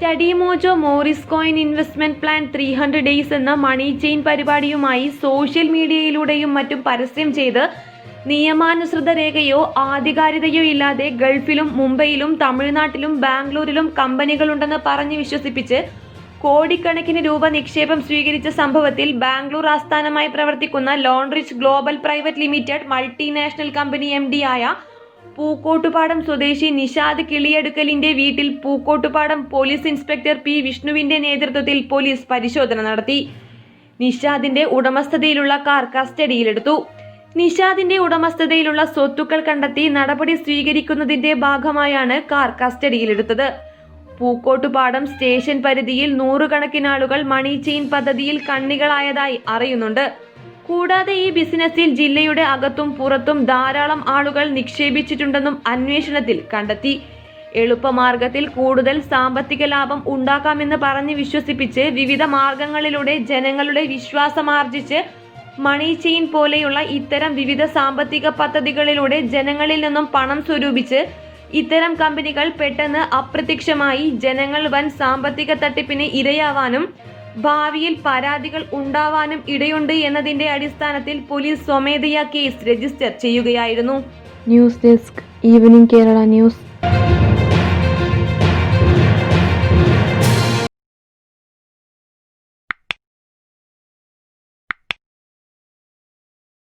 Study mojo Morris coin investment plan three hundred days എന്ന money chain പരിപാടിയുമായി social മീഡിയയിലൂടെയും മറ്റും പരസ്യം ചെയ്ത് നിയമാനുസൃത രേഖയോ ആധികാരികതയോ ഇല്ലാതെ ഗൾഫിലും മുംബൈയിലും തമിഴ്നാട്ടിലും ബാംഗ്ലൂരിലും കമ്പനികളുണ്ടെന്ന് പറഞ്ഞ് വിശ്വസിപ്പിച്ച് കോടിക്കണക്കിന് രൂപ നിക്ഷേപം സ്വീകരിച്ച സംഭവത്തിൽ ബാംഗ്ലൂർ ആസ്ഥാനമായി പ്രവർത്തിക്കുന്ന Lonrich global private limited multinational company M ആയ പൂക്കോട്ടുപാടം സ്വദേശി നിഷാദ് കിളിയെടുക്കലിന്റെ വീട്ടിൽ പൂക്കോട്ടുപാടം പോലീസ് ഇൻസ്പെക്ടർ പി വിഷ്ണുവിന്റെ നേതൃത്വത്തിൽ പോലീസ് പരിശോധന നടത്തി. നിഷാദിന്റെ ഉടമസ്ഥതയിലുള്ള കാർ കസ്റ്റഡിയിലെടുത്തു. നിഷാദിന്റെ ഉടമസ്ഥതയിലുള്ള സ്വത്തുക്കൾ കണ്ടെത്തി നടപടി സ്വീകരിക്കുന്നതിന്റെ ഭാഗമായാണ് കാർ കസ്റ്റഡിയിലെടുത്തത്. പൂക്കോട്ടുപാടം സ്റ്റേഷൻ പരിധിയിൽ നൂറുകണക്കിനാളുകൾ മണി ചെയിൻ പദ്ധതിയിൽ കണ്ണികളായതായി അറിയുന്നുണ്ട്. കൂടാതെ ഈ ബിസിനസ്സിൽ ജില്ലയുടെ അകത്തും പുറത്തും ധാരാളം ആളുകൾ നിക്ഷേപിച്ചിട്ടുണ്ടെന്നും അന്വേഷണത്തിൽ കണ്ടെത്തി. എളുപ്പമാർഗത്തിൽ കൂടുതൽ സാമ്പത്തിക ലാഭം ഉണ്ടാക്കാമെന്ന് പറഞ്ഞ് വിശ്വസിപ്പിച്ച് വിവിധ മാർഗങ്ങളിലൂടെ ജനങ്ങളുടെ വിശ്വാസമാർജിച്ച് മണി ചെയിൻ പോലെയുള്ള ഇത്തരം വിവിധ സാമ്പത്തിക പദ്ധതികളിലൂടെ ജനങ്ങളിൽ നിന്നും പണം സ്വരൂപിച്ച് ഇത്തരം കമ്പനികൾ പെട്ടെന്ന് അപ്രത്യക്ഷമായി ജനങ്ങൾ വൻ സാമ്പത്തിക തട്ടിപ്പിന് ഇരയാവാനും ഭാവിയിൽ പരാതികൾ ഉണ്ടാവാനും ഇടയുണ്ട് എന്നതിന്റെ അടിസ്ഥാനത്തിൽ പോലീസ് സ്വമേധയാ കേസ് രജിസ്റ്റർ ചെയ്യുകയായിരുന്നു. News desk evening Kerala news.